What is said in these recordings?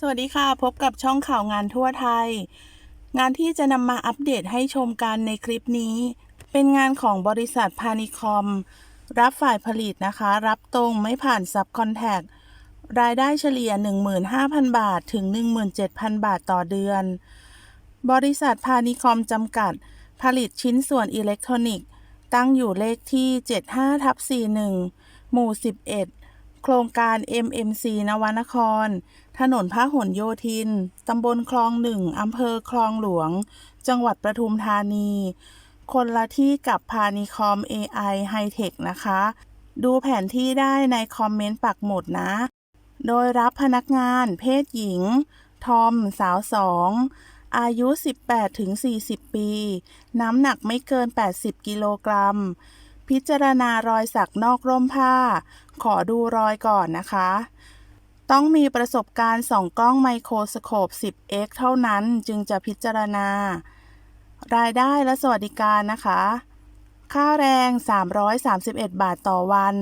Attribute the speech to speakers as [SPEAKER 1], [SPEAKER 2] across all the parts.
[SPEAKER 1] สวัสดีค่ะ พบกับช่องข่าวงานทั่วไทย งานที่จะนำมาอัปเดตให้ชมกันในคลิปนี้ เป็นงานของบริษัทพานิคอม รับฝ่ายผลิตนะคะ รับตรงไม่ผ่านซับคอนแทครายได้เฉลี่ย 15,000 บาทถึง 17,000 บาทต่อเดือน บริษัทพานิคอมจำกัด ผลิตชิ้นส่วนอิเล็กทรอนิกส์ ตั้งอยู่เลขที่ 75ทับ41 หมู่ 11 โครงการ MMC นวนคร ถนนพระหลโยธิน ตำบลคลองหนึ่งอำเภอคลองหลวง จังหวัดประทุมธานี คนละที่กับพานิคอม AI High-Tech นะคะ ดูแผนที่ได้ในคอมเมนต์ปักหมุดนะ โดยรับพนักงานเพศหญิง ทอม สาวสองอายุ 18-40 ปี น้ำหนักไม่เกิน 80 กิโลกรัม พิจารณารอยสักนอกร่มผ้า ขอดูรอยก่อนนะคะ ต้องมีประสบการณ์ส่องกล้องไมโครสโคป 10x เท่านั้นจึงจะพิจารณา รายได้และสวัสดิการนะคะ ค่าแรง 331 บาทต่อวัน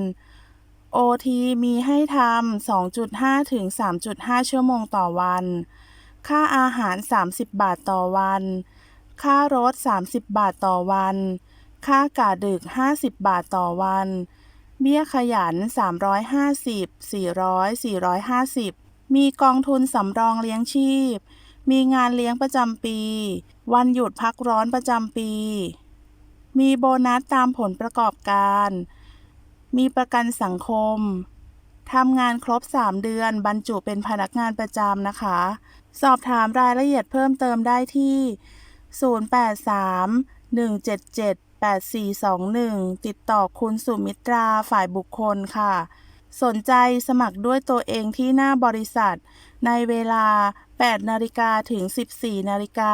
[SPEAKER 1] OT มีให้ทำ 2.5 ถึง 3.5 ชั่วโมงต่อวัน ค่าอาหาร 30 บาทต่อวัน ค่ารถ 30 บาทต่อวัน ค่ากาดึก 50 บาทต่อวัน เบี้ยขยัน 350 400 450 มีกองทุนสำรองเลี้ยงชีพ มีงานเลี้ยงประจำปี วันหยุดพักร้อนประจำปี มีโบนัสตามผลประกอบการ มีประกันสังคมทำงานครบ 3 เดือน บรรจุเป็นพนักงานประจำนะคะ สอบถามรายละเอียดเพิ่มเติมได้ที่ 083 177 8421 ติดต่อคุณสุมิตราฝ่ายบุคคลค่ะ สนใจสมัครด้วยตัวเองที่หน้าบริษัท ในเวลา 8 นาฬิกาถึง 14 นาฬิกา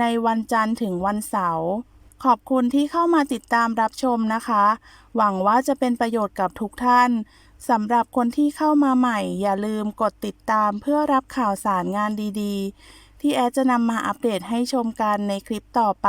[SPEAKER 1] ในวันจันทร์ถึงวันเสาร์ขอบคุณที่เข้ามาติดตามรับชมนะคะ หวังว่าจะเป็นประโยชน์กับทุกท่าน สำหรับคนที่เข้ามาใหม่ อย่าลืมกดติดตามเพื่อรับข่าวสารงานดีๆ ที่แอดจะนำมาอัปเดตให้ชมกันในคลิปต่อไป